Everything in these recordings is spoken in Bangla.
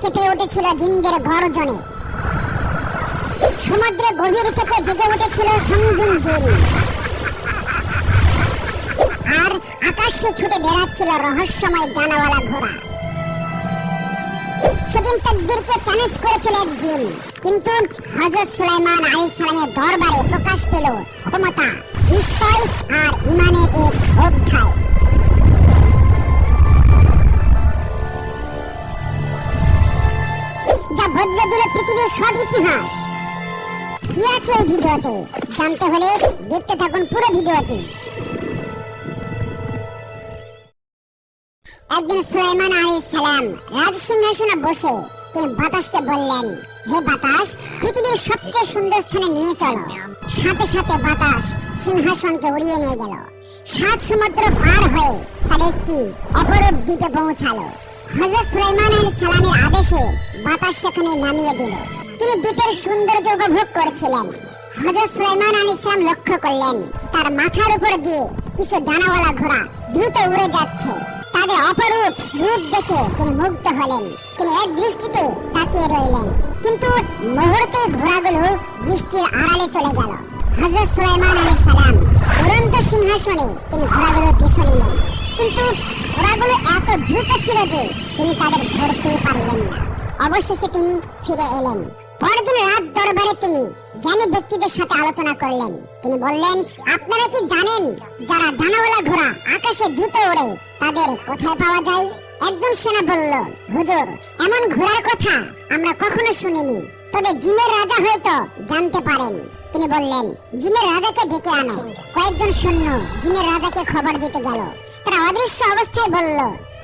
কেঁপে উঠেছিল জিনদের গর্জনে। সমুদ্রে গভীর থেকে জেগে উঠেছিল জিন আর আকাশে ছুটে বেড়াচ্ছিল রহস্যময় ডানাওয়ালা ঘোড়া। সেদিন তকদিরকে চ্যালেঞ্জ করেছিল এক কিন্তু হযরত সুলাইমান সালামের দরবারে প্রকাশ পেল ক্ষমতা, বিস্ময় আর ইমানের এক অধ্যায়। বদলে দিল পৃথিবীর সব ইতিহাস। কি আছে এই ভিডিওতে? জানতে হলে দেখতে থাকুন পুরো ভিডিওটি। একদিন সুলাইমান আলাইহিস সালাম রাজ সিংহাসনে বসে তিনি বাতাসকে বললেন, হে বাতাস, পৃথিবীর সবচেয়ে সুন্দর স্থানে নিয়ে চলো। সাথে সাথে বাতাস সিংহাসনকে উড়িয়ে নিয়ে গেল। সাত সমুদ্র পার হয়ে তার একটি অপরূপ দ্বীপে পৌঁছালো। হযরত সুলাইমান সালামের আদেশে বাতাস সেখানে নামিয়ে দিল। তিনি দ্বীপের সৌন্দর্য উপভোগ করছিলেন। হযরত সুলাইমান আলাইহিস সালাম লক্ষ্য করলেন, তার মাথার উপর দিয়ে কিছু ডানাওয়ালা ঘোড়া দ্রুত উড়ে যাচ্ছে। তাদের অপরূপ রূপ দেখে তিনি মুগ্ধ হলেন। তিনি এক দৃষ্টিতে তাকিয়ে রইলেন, কিন্তু মুহূর্তে ঘোড়াগুলো দৃষ্টির আড়ালে চলে গেল। হযরত সুলাইমান আলাইহিস সালাম উড়ন্ত সিংহাসনে তিনি ঘোড়াগুলো পিছু নিলেন কিন্তু ঘোড়াগুলো এত দ্রুত ছিল যে তিনি তাদের ধরতেই পারলেন না। অবশেষে তিনি ফিরে এলেন। পরদিন রাজ দরবারে তিনি জ্ঞানী ব্যক্তিদের সাথে আলোচনা করলেন। তিনি বললেন, আপনারা কি জানেন যারা ডানাওয়ালা ঘোড়া আকাশে দ্রুত ওড়ে, তাদের কোথায় পাওয়া যায়? একজন সেনা বলল, হুজুর, এমন ঘোড়ার কথা আমরা কখনো শুনিনি। তবে জিনের রাজা হয়তো জানতে পারেন। তিনি বললেন, জিনের রাজাকে ডেকে আনো। কয়েকজন সৈন্য জিনের রাজাকে খবর দিতে গেল। তারা অদৃশ্য অবস্থায় বলল,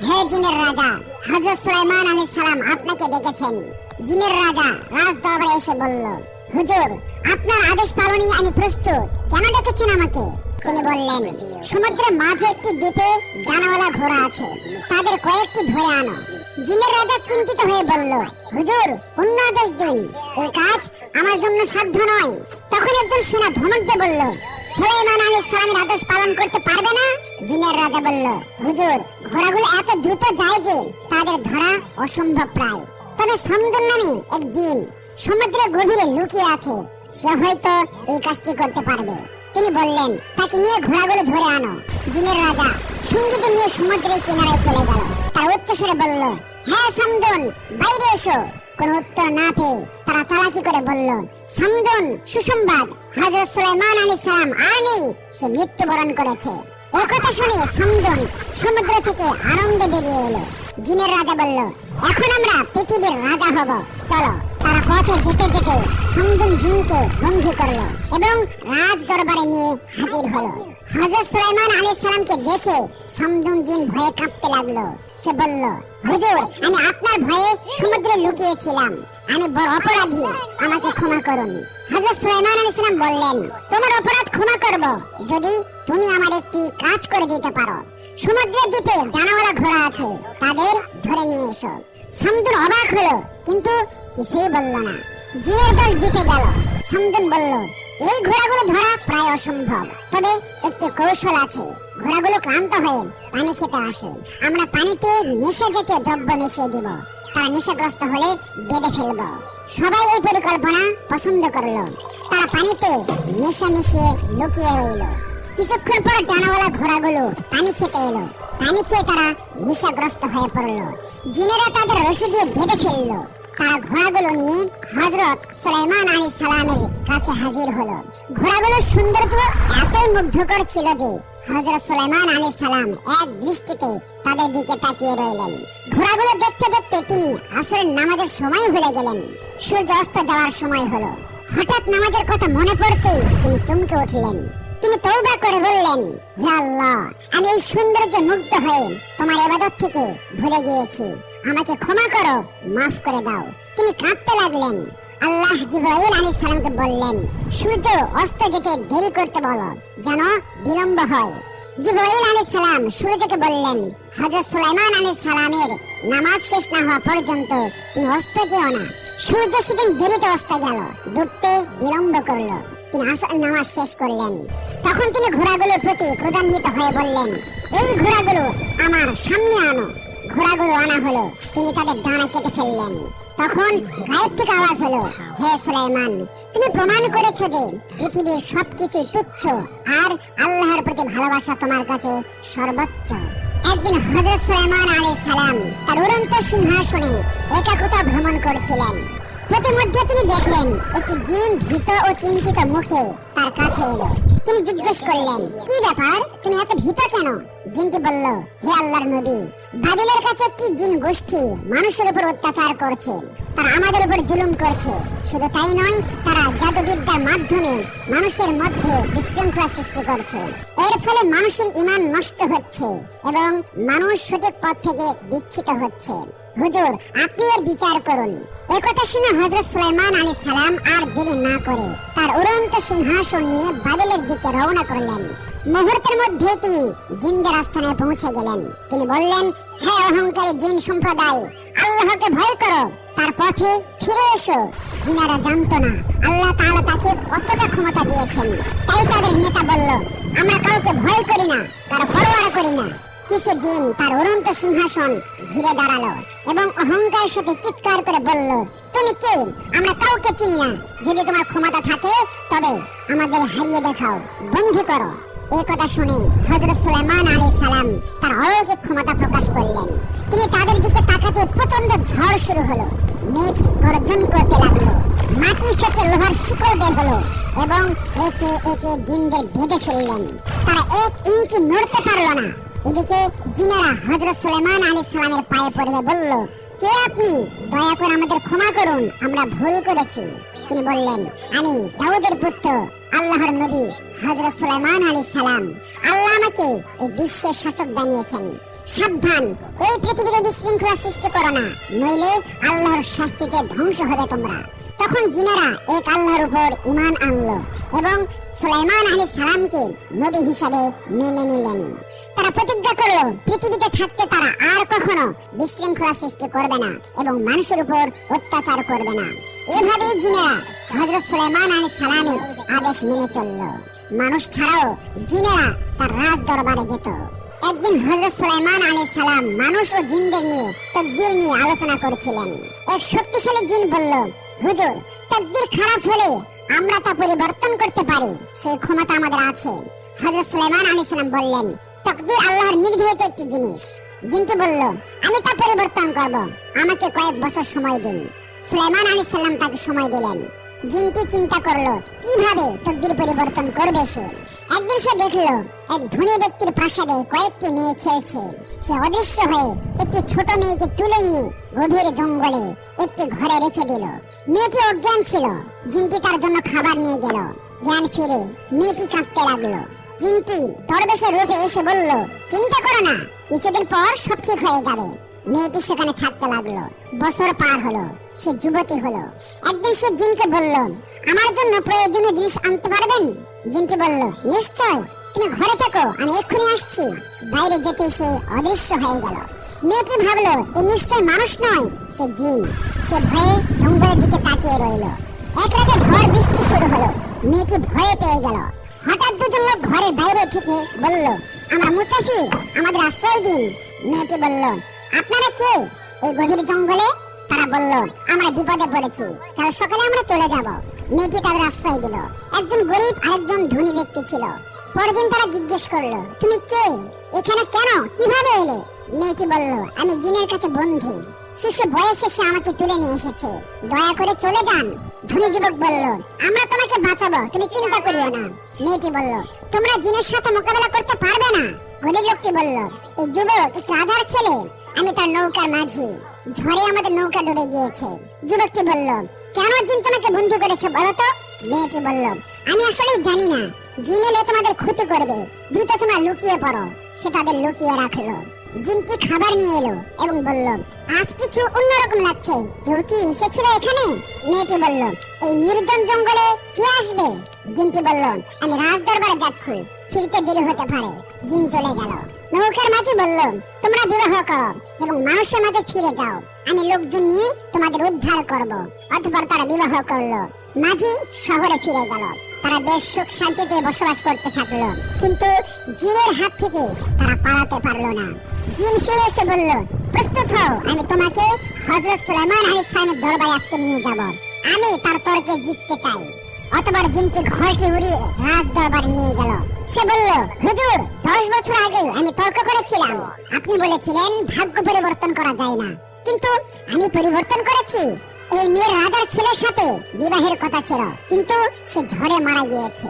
হে জিনের রাজা, হযরত সুলাইমান আলাইহিস সালাম আপনাকে ডেকেছেন। জিনের রাজা রাজ দরবারে এসে বলল, হুজুর, আপনার আদেশ পালনই আমি প্রস্তুত। কেন ডেকেছেন আমাকে? তিনি বললেন, সমুদ্রের মাঝে একটি দ্বীপে ডানাওয়ালা ঘোড়া আছে, তাদের কয়েকটি ধরে আনো। জিনের রাজা চিন্তিত হয়ে বলল, হুজুর, অন্য আদেশ দিন। এই কাজ আমার জন্য সাধ্য নয়। তখন একজন সেনা ধমক দিয়ে বলল সুলাইমান আলাইহিস সালামের আদেশ পালন করতে পারবে না? জিনের রাজা বলল, হুজুর, ঘোড়াগুলো এত দ্রুত যায় যে তাদের ধরা অসম্ভব প্রায়। তবে সমুদ্র নামে এক জিন সমুদ্রের গভীরে লুকিয়ে আছে। সে হয়তো এই কাজটি করতে পারবে। তিনি বললেন, তাকে নিয়ে ঘোড়াগুলো ধরে আনো। জিনের রাজা সংগীত নিয়ে সমুদ্রের কিনারায় চলে গেল। তার উচ্চস্বরে বলল হ্যাঁ সমদন, বাইরে এসো। কোন উত্তর না পেয়ে তারা চালাকি করে বলল, সমদন, সুসংবাদ হযরত সুলাইমান আলাইহিস সালাম আর নেই, সে মৃত্যুবরণ করেছে। একথা শুনে সমদন সমুদ্র থেকে আনন্দে বেরিয়ে এলো। জিনের রাজা বলল, এখন আমরা পৃথিবীর রাজা হব। চলো। তারা পথে যেতে যেতে সমদুন জিনকে বন্দী করল এবং রাজ দরবারে নিয়ে হাজির হলো। হযরত সুলাইমান আলাইহিস সালামকে দেখে সমদুন জিন ভয়ে কাঁপতে লাগল। সে বলল হুজুর আমি আপনার ভয়ে সমুদ্রে লুকিয়েছিলাম। আমি বড় অপরাধী, আমাকে ক্ষমা করুন। হযরত সুলাইমান আলাইহিস সালাম বললেন, তোমার অপরাধ ক্ষমা করব, যদি তুমি আমার একটি কাজ করে দিতে পারো। সমুদ্রের দ্বীপে ডানাওয়ালা ঘোড়া আছে, তাদের ধরে নিয়ে এসো। সামদুন অবাক হলো, কিন্তু কিছুই বলল না। জিনের দল দ্বীপে গেল, সামদুন বলল এই ঘোড়াগুলো ধরা প্রায় অসম্ভব। তবে একটি কৌশল আছে। ঘোড়াগুলো ক্লান্ত হয়ে পানি খেতে আসে। আমরা পানিতে নেশা জাতীয় দ্রব্য মিশিয়ে দিব। তারা নেশাগ্রস্ত হলে বেঁধে ফেলব। সবাই এই পরিকল্পনা পছন্দ করল। তারা পানিতে নেশা মিশিয়ে লুকিয়ে রইল। কিছুক্ষণ পর ডানাওয়ালা ঘোড়াগুলো পানি খেতে এলো। পানি খেয়ে তারা নেশাগ্রস্ত হয়ে পড়ল। জিনেরা তাদের রশি দিয়ে বেঁধে ফেলল। তারা ঘোড়াগুলো নিয়ে হজরত সুলাইমান আলী সালামের কাছে হাজির হলো। ঘোড়াগুলোর সৌন্দর্য এতই মুগ্ধকর ছিল যে হজরত সুলাইমান আলী সালাম এক দৃষ্টিতে তাদের দিকে তাকিয়ে রইলেন। ঘোড়াগুলো দেখতে দেখতে তিনি আসরের নামাজের সময় ভুলে গেলেন। সূর্য অস্ত যাওয়ার সময় হলো। হঠাৎ নামাজের কথা মনে পড়তেই তিনি চমকে উঠলেন। তিনি তৌবা করে বললেন, হে আল্লাহ, আমি এই সৌন্দর্যে মুগ্ধ হয়ে তোমার ইবাদত থেকে ভুলে গিয়েছি। আমাকে ক্ষমা করো, মাফ করে দাও। তিনি কাঁদতে লাগলেন। আল্লাহ জিব্রাইল আলাইহিস সালামকে বললেন, সূর্য অস্ত যেতে দেরি করতে বলো, যেন বিলম্ব হয়। জিব্রাইল আলাইহিস সালাম সূর্যকে বললেন, হযরত সুলাইমান আলাইহিস সালামের নামাজ শেষ না হওয়া পর্যন্ত তুমি অস্ত যেও না। সূর্য সেদিন দেরিতে অস্ত গেল, ডুবতে বিলম্ব করল। তিনি আসর নামাজ শেষ করলেন। তখন তিনি ঘোড়াগুলোর প্রতি ক্রোধান্বিত হয়ে বললেন, এই ঘোড়াগুলো আমার সামনে আনো। ঘোড়াগুলো আনা হলো। তিনি তাদের ডানা কেটে ফেললেন। তখন গায়েব থেকে আওয়াজ হলো, হে সুলাইমান, তুমি প্রমাণ করেছ যে পৃথিবীর সবকিছু তুচ্ছ আর আল্লাহর প্রতি ভালোবাসা তোমার কাছে সর্বোচ্চ। একদিন হজরত সুলাইমান আলী সালাম তার উড়ন্ত সিংহাসনে একাকতা ভ্রমণ করছিলেন। প্রতিমধ্যে তিনি দেখলেন, একটি জিন ভীত ও চিন্তিত মুখে তার কাছে এলো। তিনি জিজ্ঞেস করলেন, কি ব্যাপার? তুমি এত ভীত কেন? জিনটি বলল, হে আল্লাহর নবী বাবিলের কাছে একটি জিন গোষ্ঠী মানুষের উপর অত্যাচার করছে। তারা আমাদের উপর জুলুম করছে। শুধু তাই নয়, তারা জাদুবিদ্যার মাধ্যমে মানুষের মধ্যে বিশৃঙ্খলা সৃষ্টি করছে। এর ফলে মানুষের ইমান নষ্ট হচ্ছে এবং মানুষ সঠিক পথ থেকে বিচ্ছিত হচ্ছে। হুজুর, আপনি এর বিচার করুন। একথা শুনে হযরত সুলাইমান আলী সালাম আর দেরি না করে তার উড়ন্ত সিংহাসন নিয়ে বাবেলের দিকে রওনা করলেন। মুহূর্তের মধ্যে তিনি জিনদের আস্থানে পৌঁছে গেলেন। তিনি বললেন, হে অহংকারী জিন সম্প্রদায়, আল্লাহকে ভয় করো, তার পথে ফিরে এসো। জিনারা জানতো না, আল্লাহ তাআলা তাকে কতটা ক্ষমতা দিয়েছেন। তাই তাদের নেতা বলল, আমরা কাউকে ভয় করি না তার পরোয়া করি না। কিছু জিন তার উড়ন্ত সিংহাসন ঘিরে দাঁড়াল এবং অহংকারের সাথে চিৎকার করে বলল, তুমি কে? আমরা কাউকে চিনি না। যদি তোমার ক্ষমতা থাকে, তবে আমাদের হারিয়ে দেখাও। বন্ধি করো। এই কথা শুনে হযরত সুলাইমান আলাইহিস সালাম তার অলৌকিক ক্ষমতা প্রকাশ করলেন। তিনি তাদের দিকে তাকাতে প্রচণ্ড ঝড় শুরু হলো। মেঘ গর্জন করতে লাগল। মাটি ফেটে লোহার শিকড় বের হলো এবং একে একে জিনদের বেঁধে ফেললেন। তারা এক ইঞ্চি নড়তে পারল না। এদিকে জিনেরা হযরত সুলাইমান আলাইহিস সালামের পায়ে পড়ে বলল, কে আপনি? দয়া করে আমাদের ক্ষমা করুন, আমরা ভুল করেছি। তিনি বললেন, আমি দাউদের পুত্র, আল্লাহর নবী হযরত সুলাইমান আলাইহিস সালাম। আল্লাহ আমাকে এই বিশ্বের শাসক বানিয়েছেন। সাবধান, এই পৃথিবীতে বিশৃঙ্খলা সৃষ্টি করো না, নইলে আল্লাহর শাস্তিতে ধ্বংস হবে তোমরা। তখন জিনেরা এক আল্লাহর উপর ঈমান আনলো এবং সুলাইমান আলাইহিস সালামকে নবী হিসাবে মেনে নিলেন। তারা প্রতিজ্ঞা করল, পৃথিবীতে থাকতে তারা আর কখনো বিশৃঙ্খলা সৃষ্টি করবে না এবং মানুষের উপর অত্যাচার করবে না। এভাবেই জিনেরা হযরত সুলাইমান আলাইহিস সালামের আদেশ মেনে চলল। মানুষ ছাড়াও জিনেরা তার রাজ দরবারে যেত। একদিন হযরত সুলাইমান আলাইহিস সালাম মানুষ ও জিনদের নিয়ে তকদীর নিয়ে আলোচনা করছিলেন। এক শক্তিশালী জিন বলল, হুজুর, তকদীর খারাপ হলে আমরা তা পরিবর্তন করতে পারি, সেই ক্ষমতা আমাদের আছে। হযরত সুলাইমান আলী সালাম বললেন তকদীর আল্লাহর নির্ধারিত একটি জিনিস জিনটি বলল, আমি তা পরিবর্তন করব। আমাকে কয়েক বছর সময় দিন। সুলাইমান আলাইহিস সালাম তাকে সময় দিলেন। জিনটি চিন্তা করল, কীভাবে তকদীর পরিবর্তন করবে সে? একদিন সে দেখল, এক ধনী ব্যক্তির প্রাসাদে কয়েকটি মেয়ে খেলছে। সে অদৃশ্য হয়ে একটি ছোট মেয়েকে তুলে নিয়ে গভীর জঙ্গলে একটি ঘরে রেখে দিল। মেয়েটি অজ্ঞান ছিল। জিনটি তার জন্য খাবার নিয়ে গেল। জ্ঞান ফিরে মেয়েটি কাঁদতে লাগল। জিনটি দরবেশের রূপে এসে বলল, চিন্তা করো না, কিছুদিন পর সব ঠিক হয়ে যাবে। মেয়েটি সেখানে থাকতে লাগল। বছর পার হলো, সে যুবতী হলো। একদিন সে জিনকে বলল, আমার জন্য প্রয়োজনীয় জিনিস আনতে পারবেন? জিনটি বলল, নিশ্চয়, তুমি ঘরে থাকো, আমি এক্ষুনি আসছি। বাইরে যেতে সে অদৃশ্য হয়ে গেল। মেয়েটি ভাবলো, এ নিশ্চয় মানুষ নয়, সে জিন। সে ভয়ে জঙ্গলের দিকে তাকিয়ে রইল। এক রাতে ঝড় বৃষ্টি শুরু হলো। মেয়েটি ভয়ে পেয়ে গেল। হঠাৎ দুজন লোক ঘরের বাইরে থেকে বলল, আমরা মুসাফির, আমাদের আশ্রয় দিন। মেয়েটি বলল, আপনারা কে? এই গভীর জঙ্গলে তারা বলল, আমরা বিপদে পড়েছি কাল সকালে আমরা চলে যাব। মেয়েটি তাদের আশ্রয় দিল। একজন গরিব আরেকজন ধনী ব্যক্তি ছিল। পরদিন তারা জিজ্ঞেস করল, তুমি কে? এখানে কেন? কীভাবে এলে? মেয়েটি বলল, আমি জিনের কাছে বন্ধু শিশু বয়সে সে আমাকে তুলে নিয়ে এসেছে। দয়া করে চলে যান, ধনী যুবক বলল। আমরা তোমাকে বাঁচাবো, তুমি চিন্তা করিও না। মেয়েটি বলল, তোমরা জিনের সাথে মোকাবেলা করতে পারবে না? গরিব লোকটি বলল, এই যুবক এক রাজার ছেলে, আমি তার নৌকার মাঝি। ঝড়ে আমাদের নৌকা ডুবে গিয়েছে। যুবকটি বলল, কেন জিন তোমাকে বন্ধু করেছে বলো তো? মেয়েটি বলল, আমি আসলে জানি না। জিন এলে তোমাদের ক্ষতি করবে, দ্রুত তোমরা লুকিয়ে পড়ো। সে তাদের লুকিয়ে রাখল। জিনটি খাবার নিয়ে এলো এবং বলল, আজ কিছু অন্যরকম লাগছে। কেউ কি এসেছিল এখানে? মেয়েটি বলল, এই নির্জন জঙ্গলে কে আসবে? জিনটি বলল, আমি রাজ দরবারে যাচ্ছি। ফিরতে দেরি হতে পারে। জিন চলে গেল। নৌকার মাঝি বলল, তোমরা বিবাহ করো এবং মানুষের মাঝে ফিরে যাও। আমি লোকজন নিয়ে তোমাদের উদ্ধার করব। অতঃপর তারা বিবাহ করল। মাঝি শহরে ফিরে গেল। তারা বেশ সুখ শান্তিতে বসবাস করতে থাকল। কিন্তু জিনের হাত থেকে তারা পালাতে পারল না। জিন ফিরে এসে বলল, প্রস্তুত হও, আমি তোমাকে হযরত সুলাইমান আলাইহিস সালামের দরবারে আজকে নিয়ে যাব। আমি তার তর্কে জিততে চাই। অতবার ঘরটি উড়িয়ে রাজ নিয়ে গেল। সে বলল, হুজুর, দশ বছর আগে আমি তর্ক করেছিলাম। আপনি বলেছিলেন, ভাগ্য পরিবর্তন করা যায় না। কিন্তু আমি পরিবর্তন করেছি। এই মেয়ের রাজার ছেলের সাথে বিবাহের কথা ছিল। কিন্তু সে ঝড়ে মারা গিয়েছে।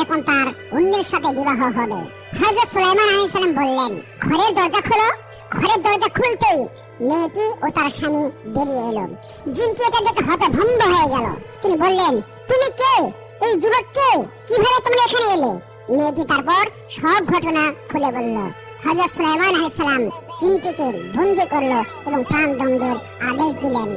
এখন তার অন্যের সাথে বিবাহ হবে। হযরত সুলাইমান আলাইহিস সালাম বললেন, ঘরের দরজা খোলো। ঘরের দরজা খুলতেই মেয়েটি ও তার স্বামী বেরিয়ে এলো। জিনটি এটা দেখে হতভম্ব হয়ে গেল। তিনি বললেন, তুমি কে? এই যুবক কে? কীভাবে তোমরা এখানে এলে? মেয়েটি তারপর সব ঘটনা খুলে বলল। হযরত সুলাইমান আলাইহিস সালাম জিনটিকে বন্দি করল এবং প্রাণদণ্ডের আদেশ দিলেন।